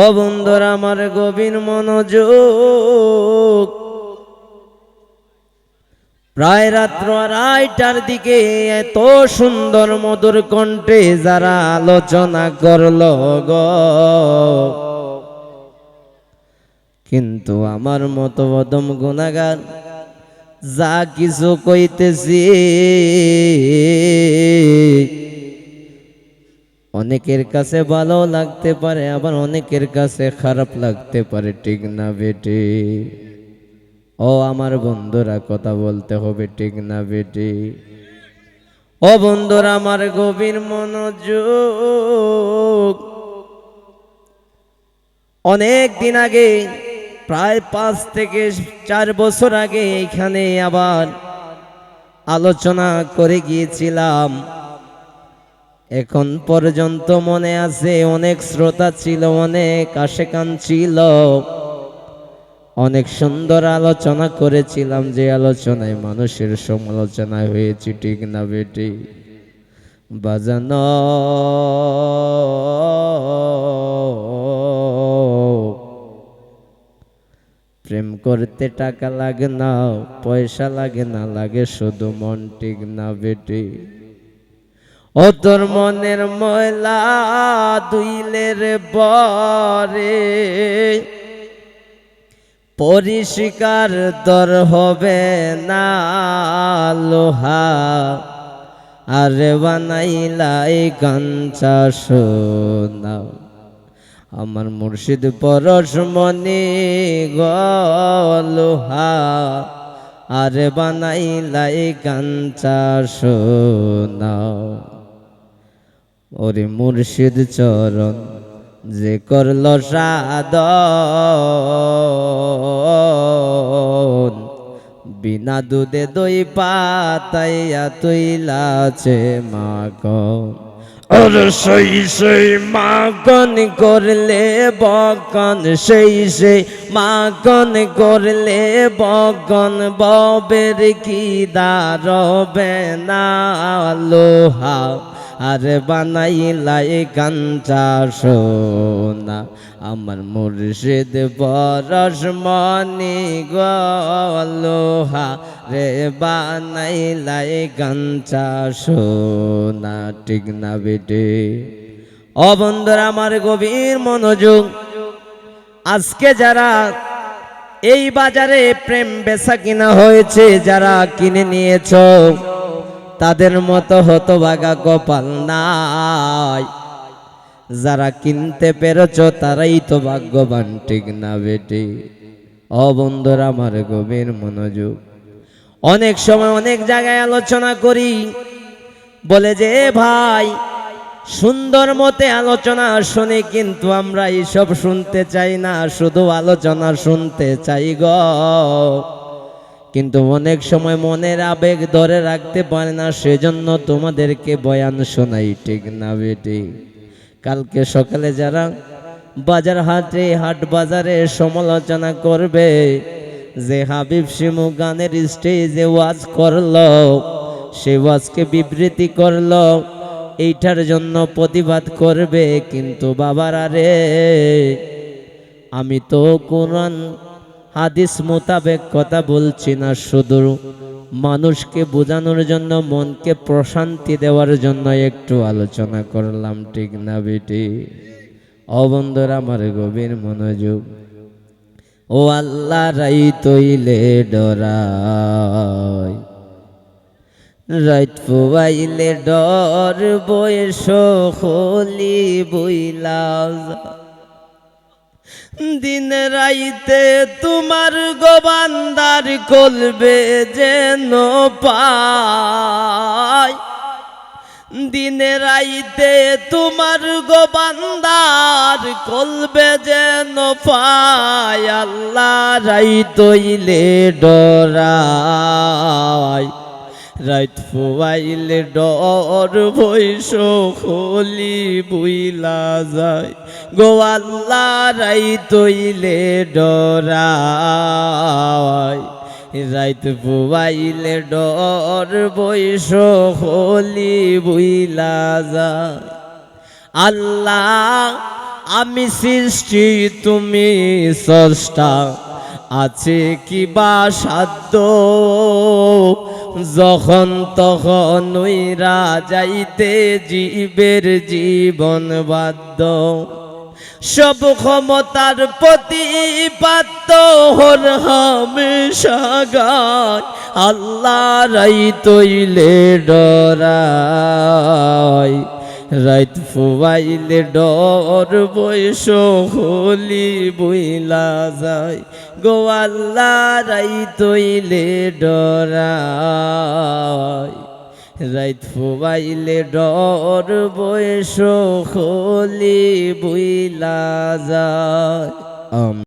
ও বন্ধুরা, আমার গভীর মনোযোগ। প্রায় রাত্র আড়াইটার দিকে এত সুন্দর মধুর কণ্ঠে যারা আলোচনা করল গ। কিন্তু আমার মতো বদম গুণাগার, যা কিছু কইতেছি অনেকের কাছে ভালো লাগতে পারে, আবার অনেকের কাছে খারাপ লাগতে পারে, ঠিক না বেটি? ও আমার বন্ধুরা, কথা বলতে হবে, ঠিক না বেটি? ও বন্ধুরা, আমার গভীর মনোযোগ। অনেক দিন আগে, প্রায় পাঁচ থেকে চার বছর আগে, এখানে আবার আলোচনা করে গিয়েছিলাম। এখন পর্যন্ত মনে আছে, অনেক শ্রোতা ছিল, অনেক আশেকান ছিল। অনেক সুন্দর আলোচনা করেছিলাম, যে আলোচনায় মানুষের সমালোচনা হয়েছে, ঠিক না বেটি? বাজানো। প্রেম করতে টাকা লাগে না, পয়সা লাগে না, লাগে শুধু মন, ঠিক না বেটি? ও তোর মনের ময়লা দুইলের বরে, পরিষ্কার দর হবে না লোহা, আরে বানাইলাই কাঞ্চা সোনা। আমার মুর্শিদ পরশ মনি গলোহা আরে বানাইলাই কাঞ্চা সোনা। ওরে মুর্শিদ চরণ যে করল সাদ বিনা দুধে দই পাতাইয়া তৈলাছে মাগ ওর সেই সেই মাগন করলে বকন, সেই সেই মাগন করলে বকন, ববের কি দারবে না লোহা? আর বানাইলাই কাঞ্চা সোনা। আমার মুর্শিদ বরস মনি গলোহা রে, বানাইলাই কাঞ্চা সোনা। ঠিক না বেটে? ও বন্ধুরা, আমার গভীর মনোযোগ। আজকে যারা এই বাজারে প্রেম বেচা কিনা হয়েছে, যারা কিনে নিয়েছ তাদের মতো হতভাগা কপাল নাই। যারা কিনতে পেরেছ তারাই তো ভাগ্যবান, ঠিক না বেটি? ও বন্ধুরা, আমার গভীর মনোযোগ। অনেক সময় অনেক জায়গায় আলোচনা করি। বলে যে ভাই, সুন্দর মতে আলোচনা শুনি, কিন্তু আমরা এইসব শুনতে চাই না, শুধু আলোচনা শুনতে চাই গো। কিন্তু অনেক সময় মনের আবেগ ধরে রাখতে পারে না, সেজন্য তোমাদেরকে বয়ান শোনাই, ঠিক না বেটি? কালকে সকালে যারা বাজার হাটে, হাট বাজারে সমালোচনা করবে, যে হাবিব শিমু গানের স্টেজে ওয়াজ করল, সে ওয়াজকে বিবৃতি করল, এইটার জন্য প্রতিবাদ করবে, কিন্তু বাবার আরে আমি তো কোরআন হাদিস মোতাবেক কথা বলছি না শুধু। মানুষকে বোঝানোর জন্য, মনকে প্রশান্তি দেওয়ার জন্য একটু আলোচনা করলাম, ঠিক না বেটি? অবন্ধর আমার গভীর মনোযোগ। ও আল্লাহ রাই তৈলে ডরাই। রাইট ফুয়াইলে ডর বয়স হলি বইলা। দিন রাইতে তোমার গোবান্দার কলবে যেন পায় দিন রাইতে তোমার গোবান্দার কলবে যেন পায় আল্লাহ রাই তৈলে ডরায় রাইত ফুয়াইলে ডর বৈশ খলি বুইলা যায়। গোয়াল্লা রাই তৈলে ডরায় রাইত বুয়াইলে ডর বৈশ খলি বুইলা যায়। আল্লাহ, আমি সৃষ্টি, তুমি স্রষ্টা। আছে কি বা সাধ্য? যখন তখন ওইরা যাইতে জীবের জীবন বাধ্য। সব ক্ষমতার প্রতিপাদ্য হর হামেশা গায়। আল্লাহ রাই তৈলে ডরাই রাইত ফুয়াইলে ডর বৈশ হলি বইলা যায়। গো আল্লাহ রাই তৈলে ডরাই রাইত ফুবাইলে ডর বয়স হলি বুইলা যায়।